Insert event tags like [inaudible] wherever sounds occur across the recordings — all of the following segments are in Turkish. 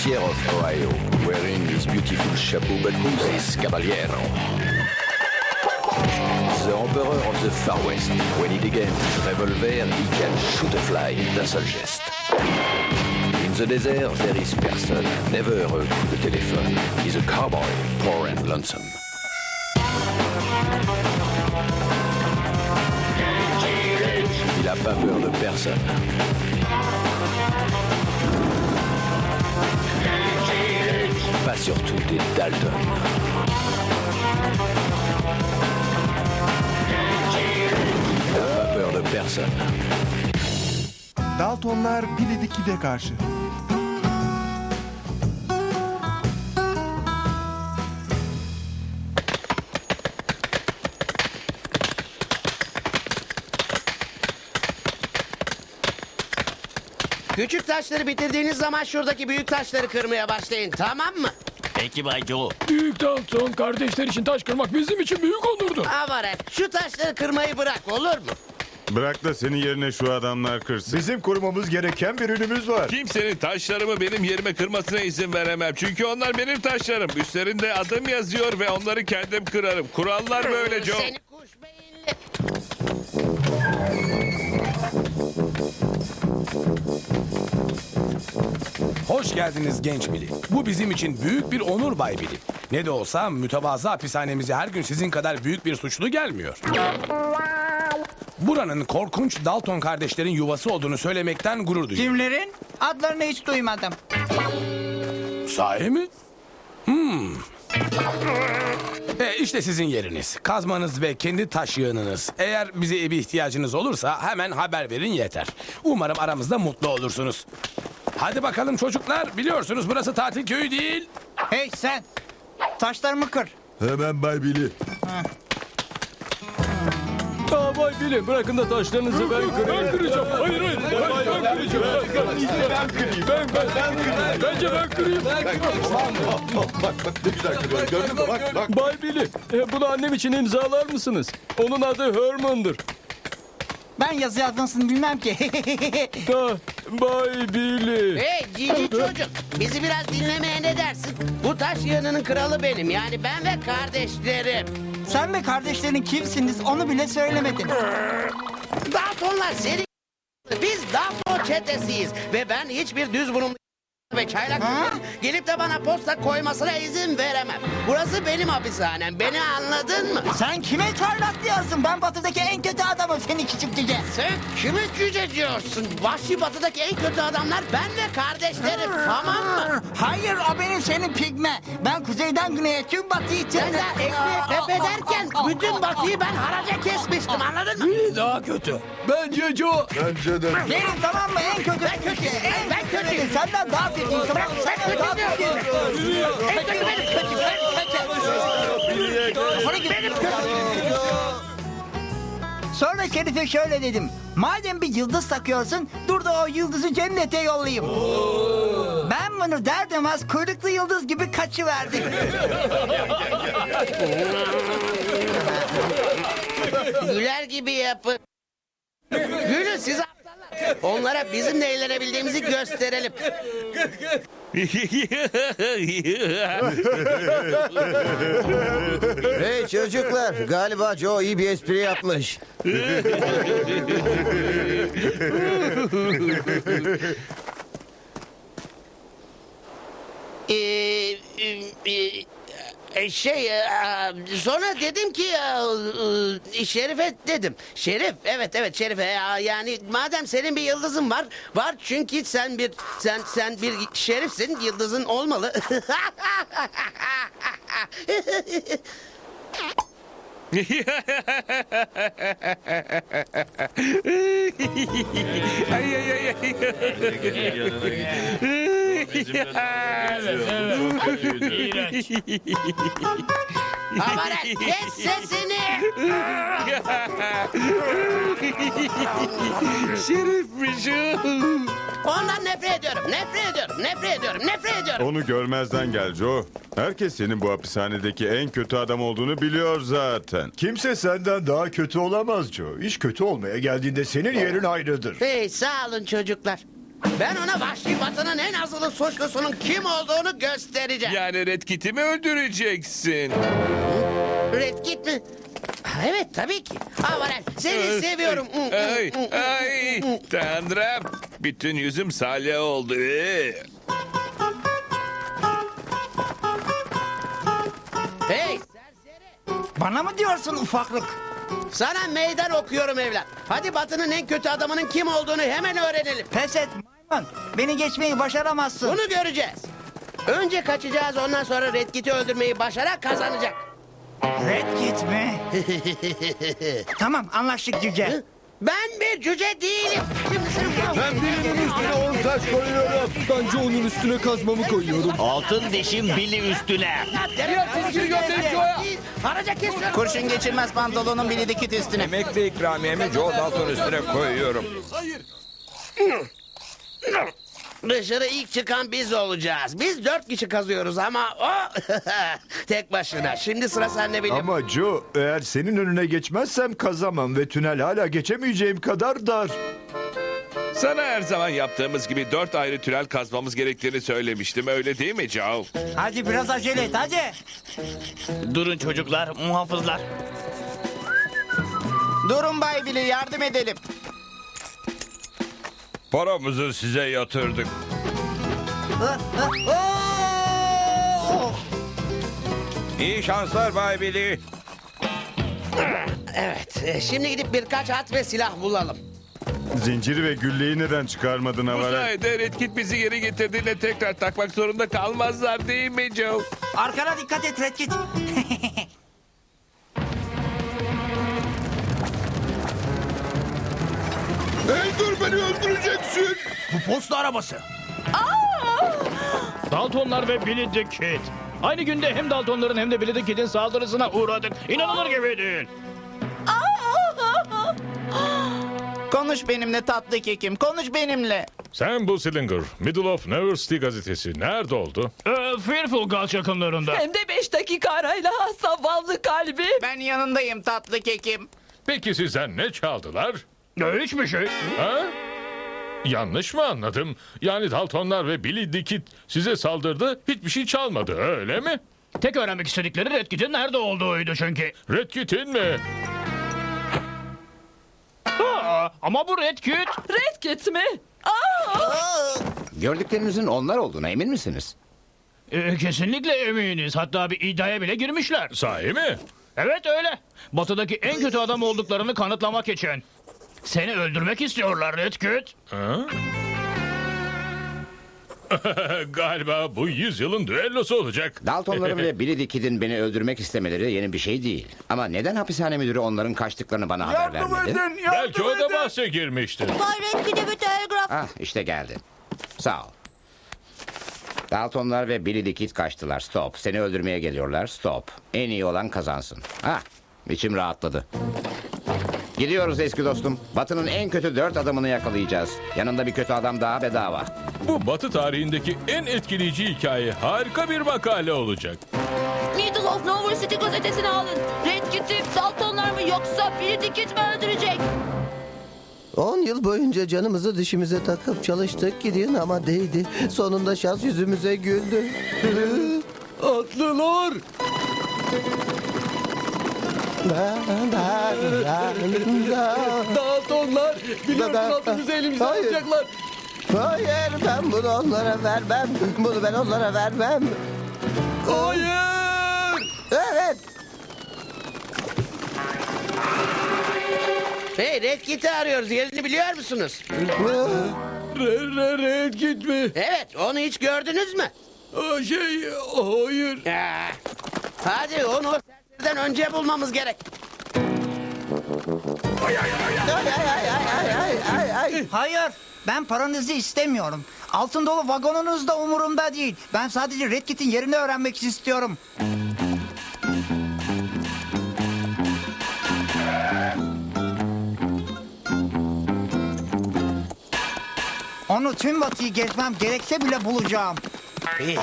justicier of Ohio, wearing his beautiful chapeau. But who's this caballero? The emperor of the Far West. When he degains his revolver, he can shoot a fly d'un seul geste. In the desert, there is person, never a coup de téléphone. He's a cowboy, poor and lonesome. Il a pas peur de personne. Pas surtout des Dalton. Pas peur de personne. Daltonlar Billy Dickey'de karşı. Küçük taşları bitirdiğiniz zaman şuradaki büyük taşları kırmaya başlayın tamam mı? Peki Bay Joe. Büyük Dalton kardeşler için taş kırmak bizim için büyük onurdu. Avaret şu taşları kırmayı bırak olur mu? Bırak da senin yerine şu adamlar kırsın. Bizim korumamız gereken bir ürünümüz var. Kimsenin taşlarımı benim yerime kırmasına izin veremem. Çünkü onlar benim taşlarım. Üstlerinde adım yazıyor ve onları kendim kırarım. Kurallar böyle Joe. Seni kuş beyinli. Hoş geldiniz genç Billy. Bu bizim için büyük bir onur Bay Billy. Ne de olsa mütevazı hapishanemize her gün sizin kadar büyük bir suçlu gelmiyor. Buranın korkunç Dalton kardeşlerin yuvası olduğunu söylemekten gurur duyuyorum. Kimlerin? Adlarını hiç duymadım. Sahi mi? Hmm. E işte sizin yeriniz. Kazmanız ve kendi taş yığınınız. Eğer bize bir ihtiyacınız olursa hemen haber verin yeter. Umarım aramızda mutlu olursunuz. Hadi bakalım çocuklar. Biliyorsunuz burası tatil köyü değil. Hey sen! Taşlarımı kır. Hemen Bay Billy. Bay Billy bırakın da taşlarınızı ben kırayım. Ben kıracağım. Hayır hayır. Ben, ben kıracağım. Ben, ben, kırayım. Ben, ben, ben kırayım. Bence ben kırayım. Ne güzel kırıyor. Gördün mü? Bak bak. Bay Billy e, bunu annem için imzalar mısınız? Onun adı Herman'dır. Ben yazı yazmasını bilmem ki. [laughs] Da Bay Billy. Hey cici çocuk bizi biraz dinlemeye ne dersin? Bu taş yığınının kralı benim yani ben ve kardeşlerim. Sen ve kardeşlerin kimsiniz onu bile söylemedin. Daltonlar seni biz Dalton çetesiyiz ve ben hiçbir düz burunlu ve çaylak Ha? gelip de bana posta koymasına izin veremem. Burası benim hapishanem. Beni anladın mı? Sen kime çaylak diyorsun? Ben batıdaki en kötü adamım seni küçük cüce. Sen kimi cüce diyorsun? Vahşi batıdaki en kötü adamlar ben ve kardeşlerim. tamam mı? Hayır o benim senin pigme. Ben kuzeyden güneye tüm batıyı Sen de ekmeği derken bütün batıyı ben haraca kesmiştim anladın mı? Daha kötü. Bence Joe. Bence de. Benim tamam mı en kötü? Ben En ben kötü kötüyüm. Senden daha Sen. En kötü benim kötü. Ben kötü. Sonra git. Benim kötü. Sonra Şerif'e şöyle dedim. Madem bir yıldız takıyorsun, dur da o yıldızı cennete yollayayım. Ben bunu der demez kuyruklu yıldız gibi kaçıverdim. Güler gibi yapın. Gülün siz. Onlara bizim de eğlenebildiğimizi gösterelim. [laughs] Hey çocuklar, galiba Joe iyi bir espri yapmış. Ee, e, e, e, şey e, e, sonra dedim ki e, e, Şerif'e dedim. Şerif evet evet Şerif'e ya, yani madem senin bir yıldızın var var çünkü sen bir sen sen bir şerifsin yıldızın olmalı. ay ay ay ay. [laughs] Amaret kes sesini. Şerifmiş. Ondan nefret ediyorum nefret ediyorum nefret ediyorum nefret ediyorum. Onu görmezden gel Joe. Herkes senin bu hapishanedeki en kötü adam olduğunu biliyor zaten. Kimse senden daha kötü olamaz Joe. İş kötü olmaya geldiğinde senin yerin ayrıdır. Hey sağ olun çocuklar. Ben ona vahşi batının en azılı suçlusunun kim olduğunu göstereceğim. Yani Red Kit'i mi öldüreceksin? Red Kit mi? Evet tabii ki. Avarel seni seviyorum. Ay, ay, tanrım. Bütün yüzüm salya oldu. Hey. Bana mı diyorsun ufaklık? Sana meydan okuyorum evlat. Hadi batının en kötü adamının kim olduğunu hemen öğrenelim. Pes et maymun. Beni geçmeyi başaramazsın. Bunu göreceğiz. Önce kaçacağız ondan sonra Red Kit'i öldürmeyi başarak kazanacak. Red Kit mi? [laughs] tamam anlaştık Cüce. Ben bir cüce değilim. Şimdi seni Ben birinin üstüne on taş koyuyorum. Bence onun üstüne kazmamı koyuyorum. Altın dişim bili üstüne. Diğer çizgili gönderip Joe'ya. Haraca kesiyorum. Kurşun geçirmez pantolonun bili dikit üstüne. Emekli ikramiyemi Joe Dalton üstüne koyuyorum. Dışarı ilk çıkan biz olacağız. Biz dört kişi kazıyoruz ama o [laughs] tek başına. Şimdi sıra sende bilim. Ama Joe eğer senin önüne geçmezsem kazamam ve tünel hala geçemeyeceğim kadar dar. Sana her zaman yaptığımız gibi dört ayrı tünel kazmamız gerektiğini söylemiştim. Öyle değil mi Joe? Hadi biraz acele et hadi. Durun çocuklar, muhafızlar. Durun Bay Bili yardım edelim. Paramızı size yatırdık. İyi şanslar Bay Billy. Evet. e, Şimdi gidip birkaç at ve silah bulalım. Zinciri ve gülleyi neden çıkarmadın Bu sayede Red Kit bizi geri getirdiğinde tekrar takmak zorunda kalmazlar değil mi Joe? Arkana dikkat et Red Kit. [laughs] Hey dur beni öldüreceksin. Posta arabası. Daltonlar ve Billy the Kid. Aynı günde hem Daltonların hem de Billy the Kid'in saldırısına uğradık. İnanılır gibi değil. Konuş benimle tatlı kekim, konuş benimle. Sen bu Slinger, Middle of Nowhere City gazetesi nerede oldu? Ee, Fearful Gulch yakınlarında. Hem de beş dakika arayla [laughs] zavallı kalbi. Ben yanındayım tatlı kekim. Peki sizden ne çaldılar? Ya, hiçbir şey. Ha? Yanlış mı anladım? Yani Daltonlar ve Billy Kid size saldırdı, hiçbir şey çalmadı öyle mi? Tek öğrenmek istedikleri Red Kit'in nerede olduğuydu çünkü. Red Kit'in mi? Aa, ama bu Red Kit. Red Kit mi? Aa! Gördüklerinizin onlar olduğuna emin misiniz? Ee, kesinlikle eminiz. Hatta bir iddiaya bile girmişler. Sahi mi? Evet öyle. Batıdaki en kötü adam olduklarını kanıtlamak için. Seni öldürmek istiyorlar Red Kit. Ha? [laughs] Galiba bu yüzyılın düellosu olacak. Daltonların ve [laughs] Billy the Kid'in beni öldürmek istemeleri yeni bir şey değil. Ama neden hapishane müdürü onların kaçtıklarını bana haber Yardım vermedi? edin yardım Belki o da edin. bahse girmiştir. Bay Red Kit'e bir telgraf. Ah işte geldi. Sağ ol. Daltonlar ve Billy Kid kaçtılar. Stop. Seni öldürmeye geliyorlar. Stop. En iyi olan kazansın. Ah içim rahatladı. Gidiyoruz eski dostum. Batı'nın en kötü dört adamını yakalayacağız. Yanında bir kötü adam daha bedava. Bu batı tarihindeki en etkileyici hikaye harika bir makale olacak. Middle of Nowhere City gazetesini alın. Red Kit'i Daltonlar mı yoksa the Kid mi öldürecek? 10 yıl boyunca canımızı dişimize takıp çalıştık gidiyor ama değdi. Sonunda şans yüzümüze güldü. Atlılar. Daltonlar. Biliyorum altımızı elimizden alacaklar. Hayır ben bunu onlara vermem. Bunu ben onlara vermem. Hayır. Evet. Hey Red Kit'i arıyoruz. Yerini biliyor musunuz? Red, Red, Red Kit mi? Evet onu hiç gördünüz mü? Aa, şey hayır. Hadi onu önce bulmamız gerek. Ay ay ay ay ay ay ay. Hayır ben paranızı istemiyorum. Altın dolu vagonunuz da umurumda değil. Ben sadece Red Kit'in yerini öğrenmek istiyorum. Onu tüm batıyı gezmem gerekse bile bulacağım. [laughs]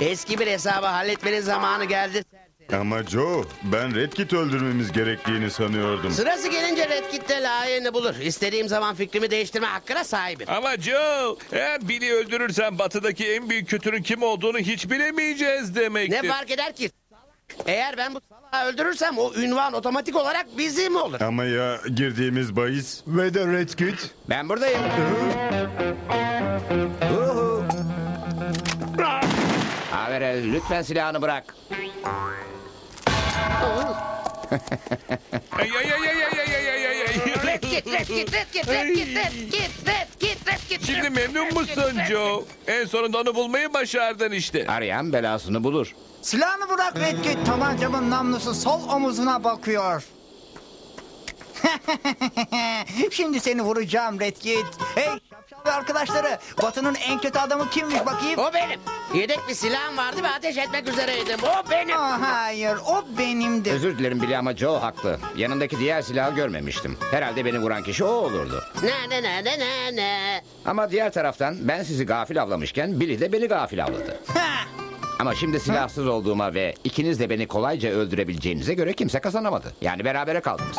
Eski bir hesabı halletmenin zamanı geldi. Ama Joe, ben Red Kit öldürmemiz gerektiğini sanıyordum. Sırası gelince Red Kit'te layığını bulur. İstediğim zaman fikrimi değiştirme hakkına sahibim. Ama Joe eğer Billy öldürürsen batıdaki en büyük kötünün kim olduğunu hiç bilemeyeceğiz demektir. Ne fark eder ki? Eğer ben bu salağı öldürürsem o ünvan otomatik olarak bizim olur. Ama ya girdiğimiz bahis? Ve de Red Kit. Ben buradayım. Averel lütfen silahını bırak. Ay ay ay ay ay ay ay ay ay. Red Kit, Red Kit, Red Kit, Red Kit, Red Kit, Red Kit. Şimdi memnun musun Joe? En sonunda onu bulmayı başardın işte. Arayan belasını bulur. Silahını bırak Red Kit. Tabancamın namlusu sol omuzuna bakıyor. [laughs] Şimdi seni vuracağım Red Kit. Hey şapşal ve arkadaşları. Batı'nın en kötü adamı kimmiş bakayım? O benim. Yedek bir silahım vardı ve ateş etmek üzereydim. O benim. Aa, hayır o benimdi. Özür dilerim Billy ama Joe haklı. Yanındaki diğer silahı görmemiştim. Herhalde beni vuran kişi o olurdu. Ne ne ne ne ne ne. Ama diğer taraftan ben sizi gafil avlamışken Billy de beni gafil avladı. [laughs] Ha, Ama şimdi silahsız olduğuma ve ikiniz de beni kolayca öldürebileceğinize göre kimse kazanamadı. Yani berabere kaldınız.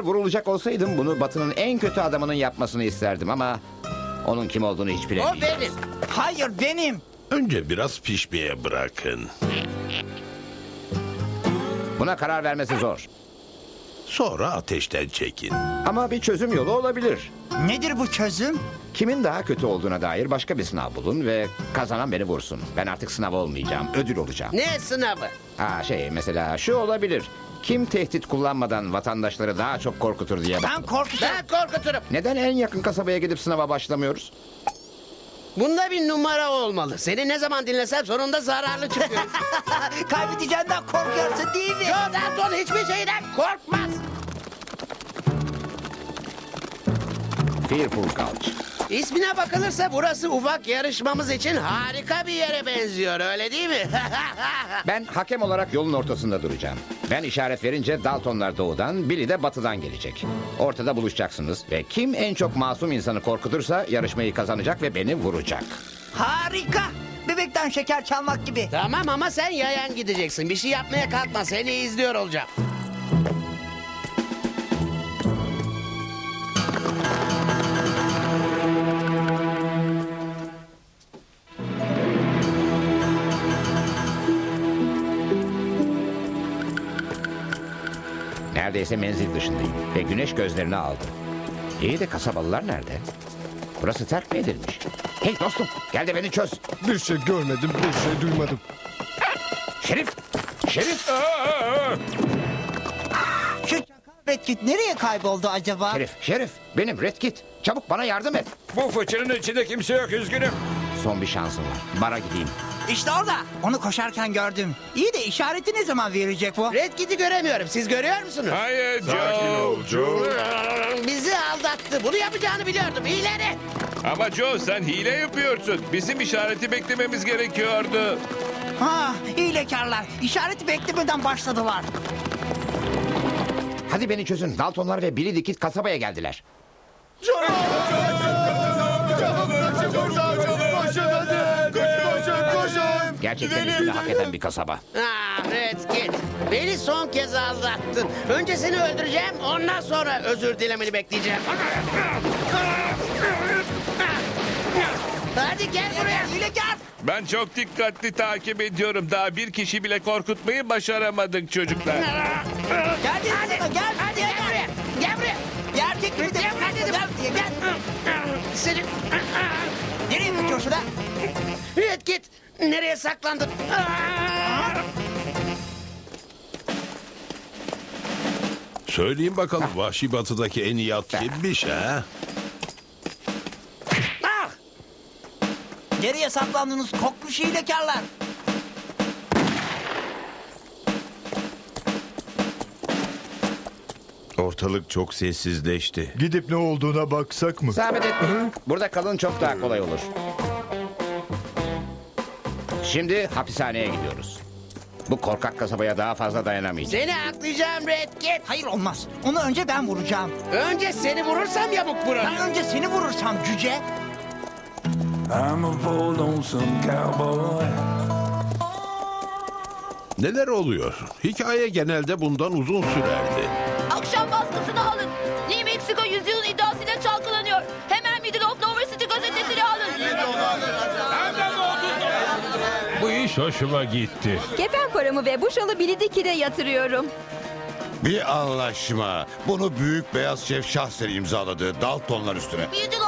Eğer vurulacak olsaydım bunu Batı'nın en kötü adamının yapmasını isterdim ama... ...onun kim olduğunu hiç O benim. hayır benim. Önce biraz pişmeye bırakın. Buna karar vermesi zor. Sonra ateşten çekin. Ama bir çözüm yolu olabilir. Nedir bu çözüm? Kimin daha kötü olduğuna dair başka bir sınav bulun ve kazanan beni vursun. Ben artık sınav olmayacağım, ödül olacağım. Ne sınavı? Ha şey mesela şu olabilir. Kim tehdit kullanmadan vatandaşları daha çok korkutur diye bak. Ben korkacağım. Ben korkuturum. Neden en yakın kasabaya gidip sınava başlamıyoruz? Bunda bir numara olmalı. Seni ne zaman dinlesem sonunda zararlı çıkıyor. [laughs] Kaybedeceğinden korkuyorsun değil mi? Joe Dalton hiçbir şeyden korkmaz. Fearful Couch. İsmine bakılırsa burası ufak yarışmamız için harika bir yere benziyor öyle değil mi? [laughs] Ben hakem olarak yolun ortasında duracağım. Ben işaret verince Daltonlar doğudan, Billy de batıdan gelecek. Ortada buluşacaksınız ve kim en çok masum insanı korkutursa yarışmayı kazanacak ve beni vuracak. Harika. Bebekten şeker çalmak gibi. tamam ama sen yayan gideceksin. Bir şey yapmaya kalkma seni izliyor olacağım. Neredeyse menzil dışındayım ve güneş gözlerini aldı. İyi de kasabalılar nerede? Burası terk mi edilmiş? Hey dostum gel de beni çöz. Bir şey görmedim, bir şey duymadım. [laughs] Şerif! Şerif! Şu çakal Red Kit nereye kayboldu acaba? Şerif, Şerif benim Red Kit. Çabuk bana yardım et. Bu fıçının içinde kimse yok üzgünüm. Son bir şansım var. Bara gideyim. İşte orada. Onu koşarken gördüm. İyi de işareti ne zaman verecek bu? Red Kit'i göremiyorum. Siz görüyor musunuz? Hayır Sakin Joe. ol Joe. Bizi aldattı. Bunu yapacağını biliyordum. İleri. Ama Joe sen hile yapıyorsun. Bizim işareti beklememiz gerekiyordu. Ha, hilekarlar. İşareti beklemeden başladılar. Hadi beni çözün. Daltonlar ve Billy Dikit kasabaya geldiler. Gerçekten ismini hak eden bir kasaba. Ah Red Kit. Beni son kez aldattın. Önce seni öldüreceğim. Ondan sonra özür dilemeni bekleyeceğim. Hadi gel buraya. Hilekar. Ben çok dikkatli takip ediyorum. Daha bir kişi bile korkutmayı başaramadık çocuklar. Gel dedim Hadi. sana gel. Hadi gel buraya. Gel buraya. Gerçek gibi de. Gel dedim. Gel diye gel. Seni... Nereye kaçıyorsun ha? Nereye saklandın? Söyleyin bakalım Vahşi Batı'daki en iyi at kimmiş ha? Ah! Nereye saklandınız kokmuş hilekarlar? Ortalık çok sessizleşti. Gidip ne olduğuna baksak mı? Zahmet etmeyin. Burada kalın çok daha kolay olur. Şimdi hapishaneye gidiyoruz. Bu korkak kasabaya daha fazla dayanamayacağım. Seni aklayacağım Red Kit. Hayır olmaz. Onu önce ben vuracağım. Önce seni vurursam yamuk vururum. Ben önce seni vurursam cüce. I'm a bold lonesome cowboy. Neler oluyor? Hikaye genelde bundan uzun sürerdi. Hoşuma gitti. Kefen paramı ve bu şalı Bilidik'e yatırıyorum. Bir anlaşma. Bunu büyük beyaz şef şahsen imzaladı. Daltonlar üstüne. Middle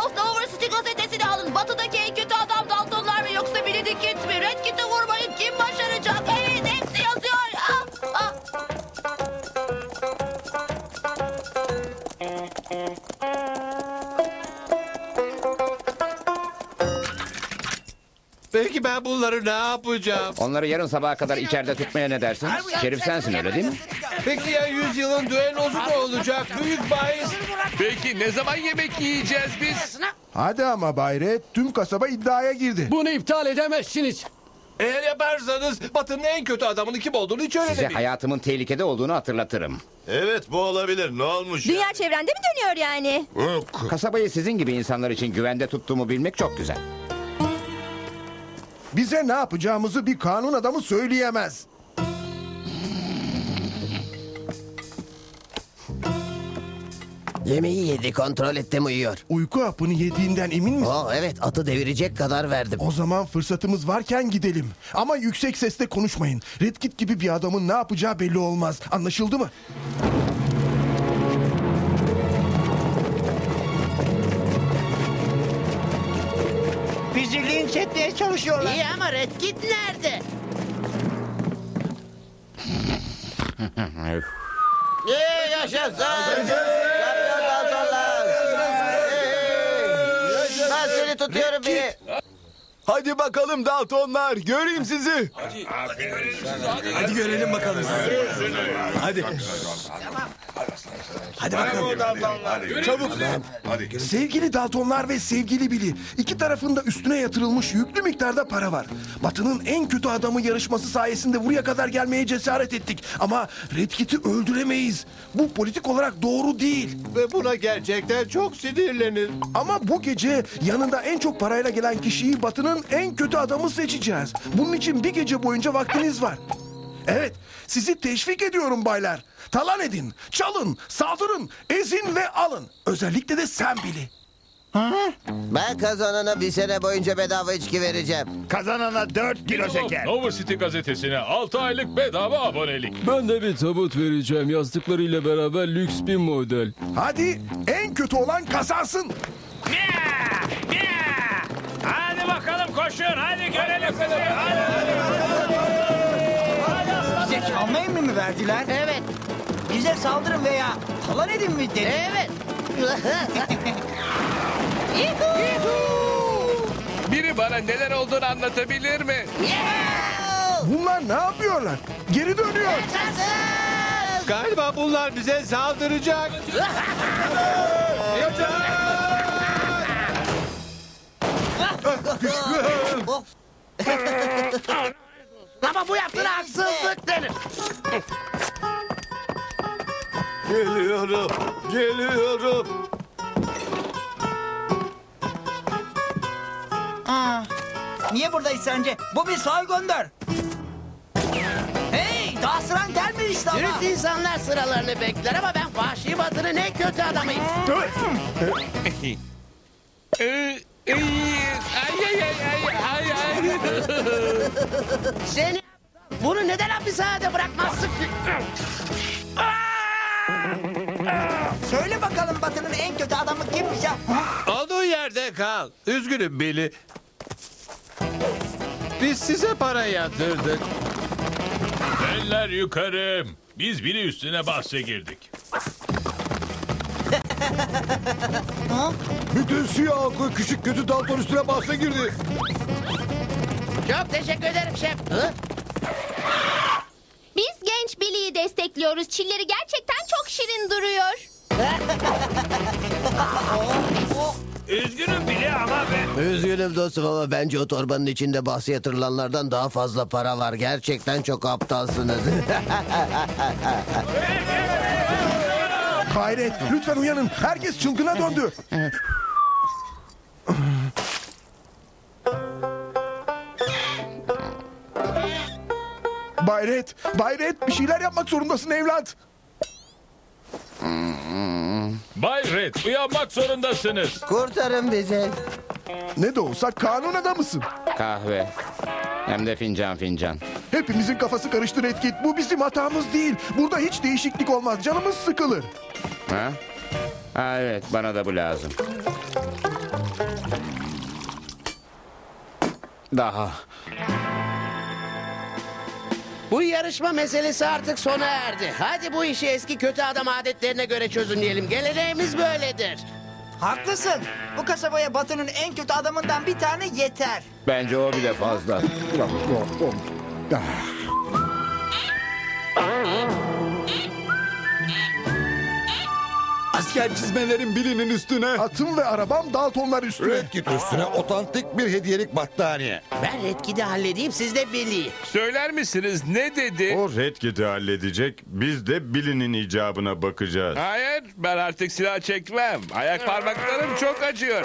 Peki ben bunları ne yapacağım? Onları yarın sabaha kadar içeride tutmaya ne dersin? Şerif sensin öyle değil mi? Peki ya yüzyılın düellosu ne olacak? Büyük bahis. Peki ne zaman yemek yiyeceğiz biz? Hadi ama Bayret tüm kasaba iddiaya girdi. Bunu iptal edemezsiniz. Eğer yaparsanız Batı'nın en kötü adamının kim olduğunu hiç Size öğrenemeyiz. hayatımın tehlikede olduğunu hatırlatırım. Evet bu olabilir. Ne olmuş? Dünya çevrende mi dönüyor yani? Kasabayı sizin gibi insanlar için güvende tuttuğumu bilmek çok güzel. Bize ne yapacağımızı bir kanun adamı söyleyemez. Yemeği yedi kontrol ettim uyuyor. Uyku hapını yediğinden emin misin? Oh evet atı devirecek kadar verdim. O zaman fırsatımız varken gidelim. Ama yüksek sesle konuşmayın. Red Kit gibi bir adamın ne yapacağı belli olmaz. Anlaşıldı mı? Etmeye çalışıyorlar. İyi ama Red Kit nerede? İyi yaşasın. Şampiyon Daltonlar. Ben seni tutuyorum biri. Hadi bakalım Daltonlar. Göreyim sizi. Hadi görelim bakalım sizi. Hadi. Hadi bakalım. Çabuk. Sevgili Daltonlar ve sevgili Billy. iki tarafında üstüne yatırılmış yüklü miktarda para var. Batı'nın en kötü adamı yarışması sayesinde buraya kadar gelmeye cesaret ettik. Ama Red Kit'i öldüremeyiz. Bu politik olarak doğru değil. Ve buna gerçekten çok sinirlenir. Ama bu gece yanında en çok parayla gelen kişiyi Batı'nın en kötü adamı seçeceğiz. Bunun için bir gece boyunca vaktiniz var. Evet, sizi teşvik ediyorum baylar. Talan edin, çalın, saldırın, ezin ve alın. Özellikle de sen Billy. Ben kazanana bir sene boyunca bedava içki vereceğim. Kazanana 4 kilo şeker. Nova City gazetesine 6 aylık bedava abonelik. Ben de bir tabut vereceğim. Yazdıklarıyla beraber lüks bir model. Hadi en kötü olan kazansın. Hadi bakalım koşun. Hadi görelim sizi. Bize çalma emri mi verdiler? Evet. Bize saldırın veya talan edin mi dedi. Evet. [laughs] Biri bana neler olduğunu anlatabilir mi? Bunlar ne yapıyorlar? Geri dönüyor. Galiba bunlar bize saldıracak. [laughs] [laughs] Ama bu yaptığına haksızlık denir. Geliyorum. Geliyorum. Aa, niye buradayız sence? Bu bir soygundur. Hey daha sıran gelmemişti ama. Dürüst insanlar sıralarını bekler ama ben vahşi batının en kötü adamıyım. Ee, ee, ay ay ay ay ay ay. Seni bunu neden hapishanede bırakmazsın ki? Söyle bakalım Batı'nın en kötü adamı kimmiş ya? Olduğu yerde kal. Üzgünüm Billy. Biz size para yatırdık. Eller yukarı. Biz biri üstüne bahse girdik. Bütün siyah halkı küçük kötü Dalton üstüne bahse girdi. Çok teşekkür ederim şef. Hı? Biz genç Billy'yi destekliyoruz. Çilleri gerçekten çok şirin duruyor. Üzgünüm Billy ama ben... Üzgünüm dostum ama bence o torbanın içinde bahse yatırılanlardan daha fazla para var. Gerçekten çok aptalsınız. [laughs] Bayret, lütfen uyanın. Herkes çılgına döndü. Bay Bay Red, Bay Red bir şeyler yapmak zorundasın evlat. Bay Red uyanmak zorundasınız. Kurtarın bizi. Ne de olsa kanun adamısın. Kahve. Hem de fincan fincan. Hepimizin kafası karıştı Red Kit. Bu bizim hatamız değil. Burada hiç değişiklik olmaz. Canımız sıkılır. Ha? Ha evet bana da bu lazım. Daha. Bu yarışma meselesi artık sona erdi. Hadi bu işi eski kötü adam adetlerine göre çözümleyelim. Geleneğimiz böyledir. Haklısın. Bu kasabaya Batı'nın en kötü adamından bir tane yeter. Bence o bile fazla. Asker çizmelerin birinin üstüne. Atım ve arabam Daltonlar üstüne. Red Kit üstüne otantik bir hediyelik battaniye. Ben Redkid'i halledeyim siz de Billy'yi. Söyler misiniz ne dedi? O Red Kit'i halledecek. Biz de Billy'nin icabına bakacağız. Hayır ben artık silah çekmem. Ayak parmaklarım çok acıyor.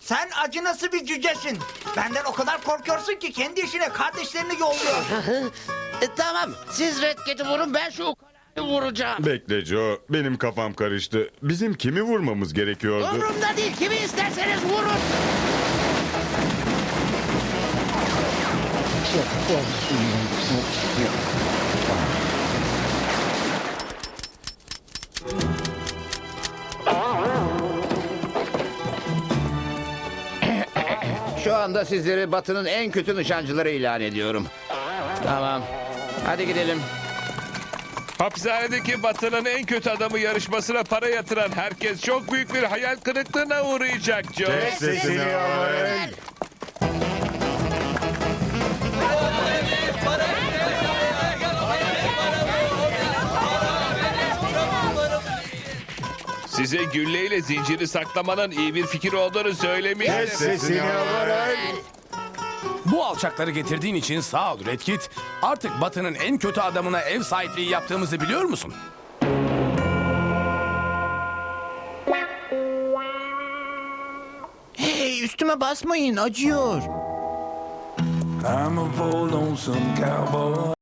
Sen acınası bir cücesin. Benden o kadar korkuyorsun ki kendi işine kardeşlerini yolluyor. [laughs] E, tamam siz Redkid'i vurun ben şu vuracağım. Bekle Joe. Benim kafam karıştı. Bizim kimi vurmamız gerekiyordu? Umurumda değil kimi isterseniz vurun. Şu anda sizleri Batı'nın en kötü nişancıları ilan ediyorum. Tamam. Hadi gidelim. Hapishanedeki Batı'nın en kötü adamı yarışmasına para yatıran herkes çok büyük bir hayal kırıklığına uğrayacak Joe. Kes sesini Avel. Size gülleyle zinciri saklamanın iyi bir fikir olduğunu söylemiştim. Kes sesini Avel. Bu alçakları getirdiğin için sağ ol Red Kit. Artık Batı'nın en kötü adamına ev sahipliği yaptığımızı biliyor musun? Hey üstüme basmayın acıyor. I'm a cowboy.